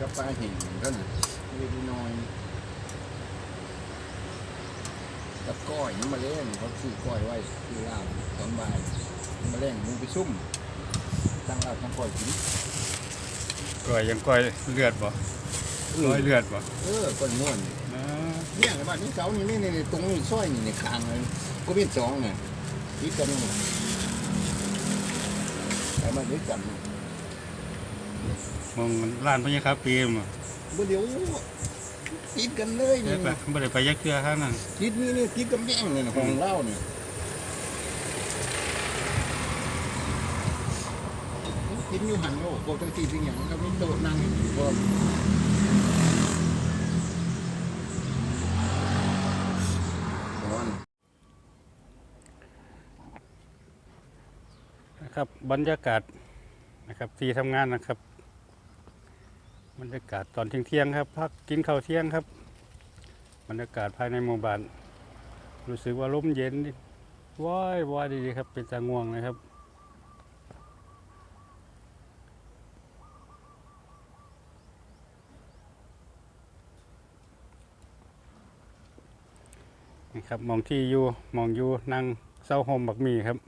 กับปลาเห็นเท่านั้นเล็กน้อยกับก้อยนี่มาเล่นเขาซื้อก้อยไว้ซื้อลาบตอนบ่ายมาเล่นหมูไปซุ่มตั้งลาบตั้งก้อยกินก้อยยังก้อยเลือดบ่ก้อยเลือดบ่เออก้อยม่วนนะเนี่ยในบ้านนี้เสานี่นี่นี่ตรงนี้ซอยนี่ในคางเลยก็เป็นสองเนี่ยที่กันนี่แต่มาด้วยกัน มองร้านพญาคาปีมบ่เดี๋ยวติดกันเลยได้นี่ปะบ่ได้ไปยักเทื่อข้างนั้นติดนี่นี่ติดกำแพงนี่นะของเล่าเนี่ยกินอยู่หันโลกโกตั้งที่สิ่งอย่างก็มีโต๊ะนั่งอยู่ก็ร้อนนะครับบรรยากาศนะครับที่ทำงานนะครับ บรรยากาศตอนเที่ยงๆครับ พักกินข้าวเที่ยงครับ บรรยากาศภายในหมู่บ้านรู้สึกว่าลมเย็นว้ายว้ายดีๆครับ เป็นตาง่วงนะครับนี่ครับมองที่อยู่มองอยู่นั่งเศร้าโฮมบักมีครับ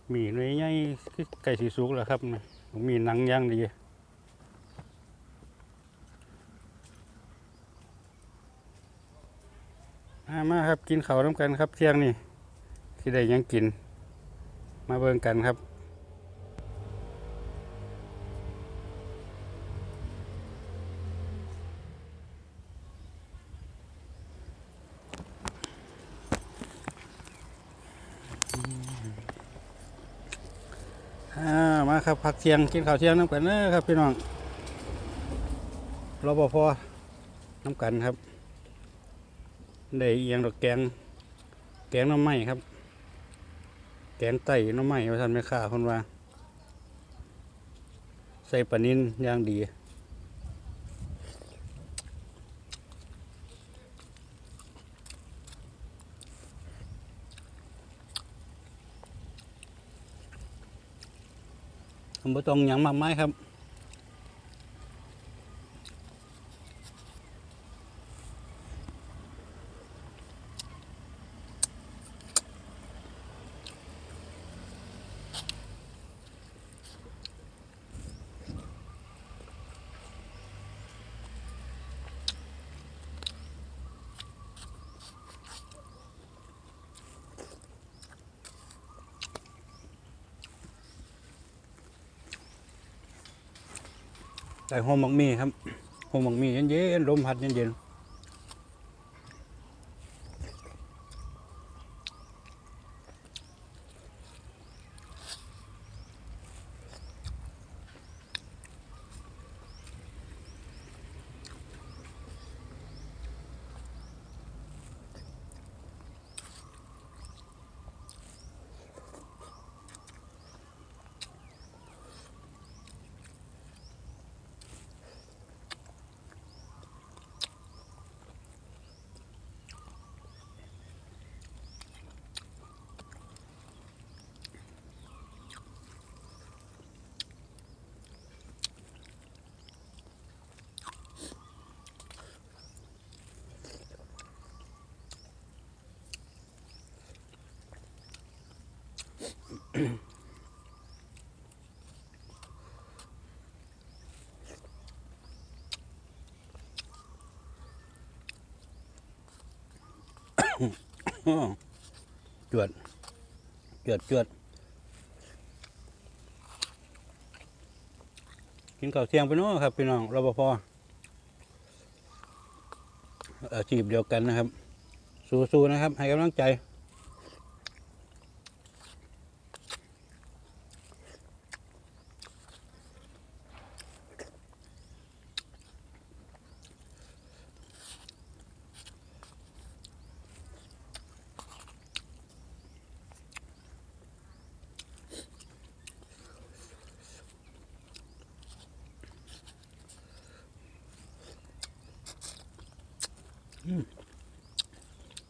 ห มีหน่วยใหญ่คือไก่สีสุกแล้วครับมีหนังย่างดีมามาครับกินเขาน้ำกันครับเที่ยงนี่ที่ได้ยังกิน มาเบิ่งกันครับ มาครับพักเที่ยงกินข้าวเที่ยงน้ำกันนะครับพี่น้องรปภน้ำกันครับได้เอียงดอกแกง แกงน้ำไม้ครับ แกงไต่น้ำไม้ว่าท่านไม่ข่าคนว่า ใส่ปลานินอย่างดี ผมบ่ต้องยังมากมายครับ ใส่โฮมบักมีครับโฮมบักมีเย็นๆลมพัดเย็นๆ จวดจวดจวดกินข้าวเที่ยงไปเนาะครับพี่น้องรปภอาชีพเดียวกันนะครับ สู้ๆนะครับ ให้กำลังใจ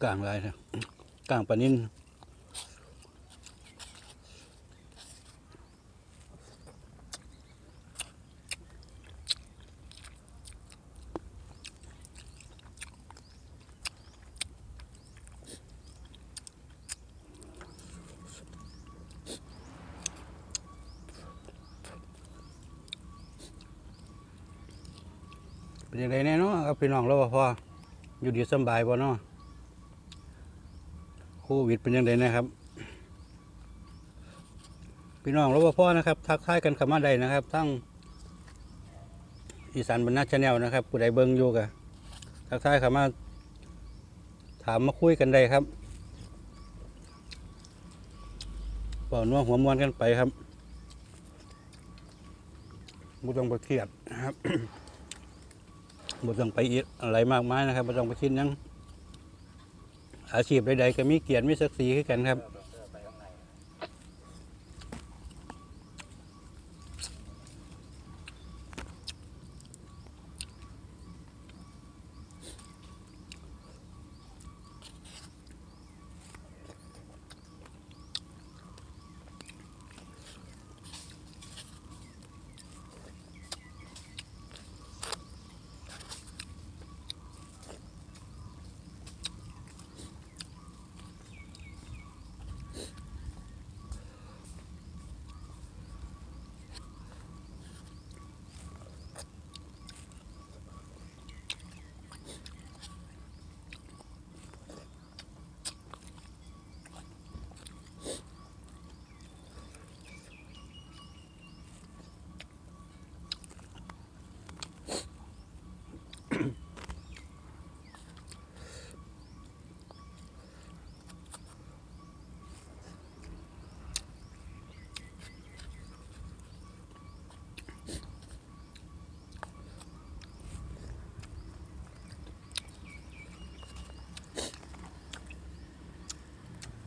กลางไรยนะกลางปลานิ่นเป็นยังไงแน่นอครับพี่น้องเราพออยู่ดีสบายบ่เนาะ วิดเป็นยังไงนะครับ พี่น้องรปภนะครับ ทักทายกันขามาได้นะครับทั้งอีสานบรรณาชาแนลนะครับผู้ใดเบิ่งอยู่กะทักทายขามาถามมาคุยกันได้ครับป่านัวหัวมวนกันไปครับบุต้องไปเครียดนะครับบุต้องไปอีอะไรมากมายนะครับบุต้องไปคิดยัง อาชีพใดๆก็มีเกียรติมีศักดิ์ศรีคือกันครับ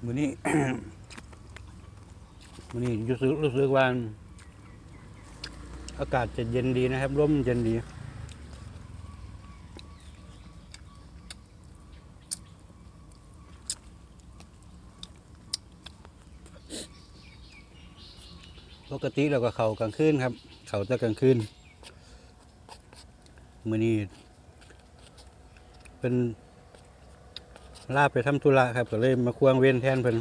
มือนี้มือนี้รู้สึกรู้สึกว่าอากาศจะเย็นดีนะครับร่มเย็นดีปกติเราก็เขากลางคืนครับ เขาจะกลางคืนมือนี้เป็น ลาไปทำธุระครับก็เลยมาควงเว้นแทนเพิ่น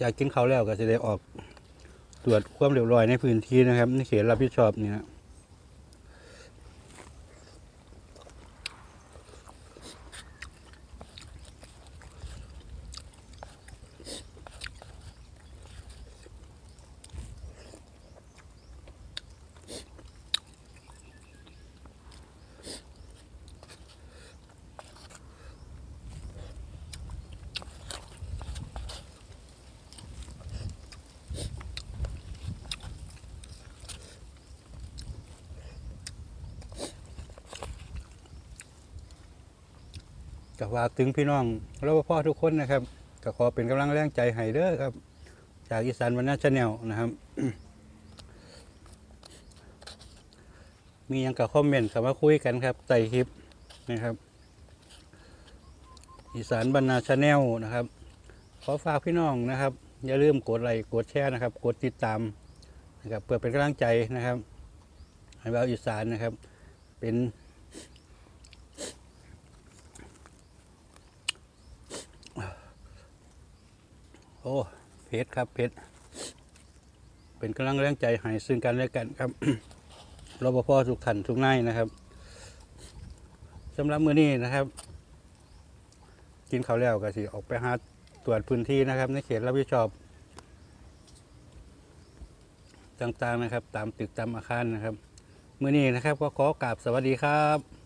จากกินเขาแล้วก็จะได้ออกตรวจความเรียบร้อยในพื้นที่นะครับในเขตรับผิดชอบเนี่ย ก็ฝากถึงพี่น้องรปภทุกคนนะครับก็ขอเป็นกำลังแรงใจให้เด้อครับ จากอีสานวันนาชาแนลนะครับ มียังกับคอมเมนต์เข้ามาคุยกันครับใส่คลิปนะครับ อีสานบรรณาชาแนลนะครับ ขอฝากพี่น้องนะครับ อย่าลืมกดไลค์กดแชร์นะครับ กดติดตามนะครับเพื่อเป็นกำลังใจนะครับให้เราอีสานนะครับ เป็น โอ้เพชรครับเพชรเป็นกำลังแรงใจให้ซึ่งกันและกันครับรปภทุกท่านทุกนายนะครับสำหรับมื้อนี้นะครับ กินข้าวแล้วก็สิออกไปหาตรวจพื้นที่นะครับ ในเขตรับผิดชอบ ต่างๆนะครับ ตามตึกตามอาคารนะครับมื้อนี้นะครับก็ขอกราบสวัสดีครับ